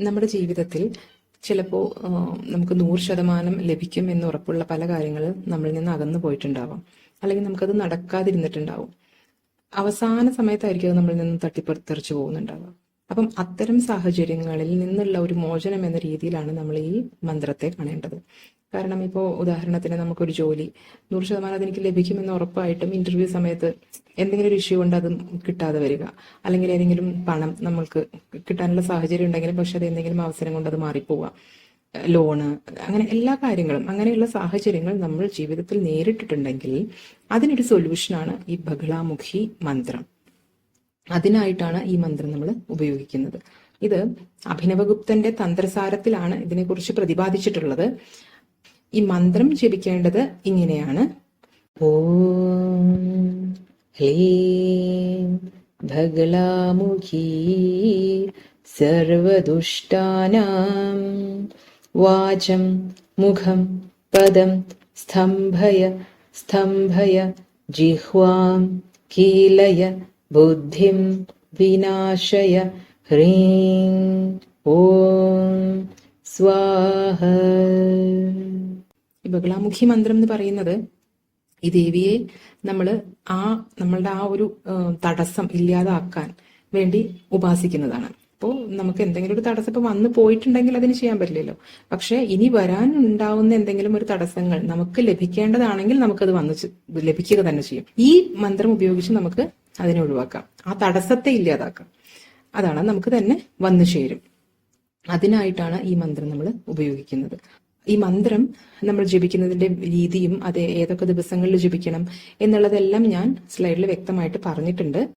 നമ്മുടെ ജീവിതത്തിൽ ചിലപ്പോൾ നമുക്ക് നൂറ് ശതമാനം ലഭിക്കും എന്ന് ഉറപ്പുള്ള പല കാര്യങ്ങളും നമ്മളിൽ നിന്ന് അകന്നു പോയിട്ടുണ്ടാവാം. അല്ലെങ്കിൽ നമുക്കത് നടക്കാതിരുന്നിട്ടുണ്ടാവും. അവസാന സമയത്തായിരിക്കും അത് നമ്മളിൽ നിന്ന് തട്ടിപ്പറിച്ചു പോകുന്നുണ്ടാവുക. അപ്പം അത്തരം സാഹചര്യങ്ങളിൽ നിന്നുള്ള ഒരു മോചനം എന്ന രീതിയിലാണ് നമ്മൾ ഈ മന്ത്രത്തെ കാണേണ്ടത്. കാരണം ഇപ്പോൾ ഉദാഹരണത്തിന് നമുക്കൊരു ജോലി. നൂറ് ശതമാനം അതെനിക്ക് ലഭിക്കുമെന്ന് ഉറപ്പായിട്ടും ഇന്റർവ്യൂ സമയത്ത് എന്തെങ്കിലും ഒരു ഇഷ്യൂ കൊണ്ട് അത് കിട്ടാതെ വരിക. അല്ലെങ്കിൽ ഏതെങ്കിലും പണം നമ്മൾക്ക് കിട്ടാനുള്ള സാഹചര്യം ഉണ്ടെങ്കിലും പക്ഷെ അത് എന്തെങ്കിലും അവസരം കൊണ്ട് അത് മാറിപ്പോവുക ലോണ് അങ്ങനെ എല്ലാ കാര്യങ്ങളും അങ്ങനെയുള്ള സാഹചര്യങ്ങൾ നമ്മൾ ജീവിതത്തിൽ നേരിട്ടിട്ടുണ്ടെങ്കിൽ അതിനൊരു സൊല്യൂഷനാണ് ഈ ബഹളാമുഖി മന്ത്രം. അതിനായിട്ടാണ് ഈ മന്ത്രം നമ്മൾ ഉപയോഗിക്കുന്നത്. ഇത് അഭിനവഗുപ്തന്റെ തന്ത്രസാരത്തിലാണ് ഇതിനെക്കുറിച്ച് പ്രതിപാദിച്ചിട്ടുള്ളത്. ഈ മന്ത്രം ജപിക്കേണ്ടത് ഇങ്ങനെയാണ്. ഓം ഹ്ലീം ഭഗളാമുഖി സർവദുഷ്ടാനാം വാചം മുഖം പദം സ്തംഭയ സ്തംഭയ ജിഹ്വാം കീലയ ബുദ്ധിം വിനാശയ ഹ്രീം. ഓം സ്വാഹ ബഹളാമുഖി മന്ത്രം എന്ന് പറയുന്നത് ഈ ദേവിയെ നമ്മൾ ആ നമ്മളുടെ ആ ഒരു തടസ്സം ഇല്ലാതാക്കാൻ വേണ്ടി ഉപാസിക്കുന്നതാണ്. അപ്പോൾ നമുക്ക് എന്തെങ്കിലും ഒരു തടസ്സം ഇപ്പൊ വന്നു പോയിട്ടുണ്ടെങ്കിൽ അതിന് ചെയ്യാൻ പറ്റില്ലല്ലോ. പക്ഷേ ഇനി വരാൻ ഉണ്ടാവുന്ന എന്തെങ്കിലും ഒരു തടസ്സങ്ങൾ നമുക്ക് ലഭിക്കേണ്ടതാണെങ്കിൽ നമുക്കത് വന്നു ലഭിക്കുക തന്നെ ചെയ്യും. ഈ മന്ത്രം ഉപയോഗിച്ച് നമുക്ക് അതിനെ ഒഴിവാക്കാം. ആ തടസ്സത്തെ ഇല്ലാതാക്കാം. അതാണ് നമുക്ക് തന്നെ വന്നു ചേരും. അതിനായിട്ടാണ് ഈ മന്ത്രം നമ്മൾ ഉപയോഗിക്കുന്നത്. ഈ മന്ത്രം നമ്മൾ ജപിക്കുന്നതിന്റെ രീതിയും അത് ഏതൊക്കെ ദിവസങ്ങളിൽ ജപിക്കണം എന്നുള്ളതെല്ലാം ഞാൻ സ്ലൈഡിൽ വ്യക്തമായിട്ട് പറഞ്ഞിട്ടുണ്ട്.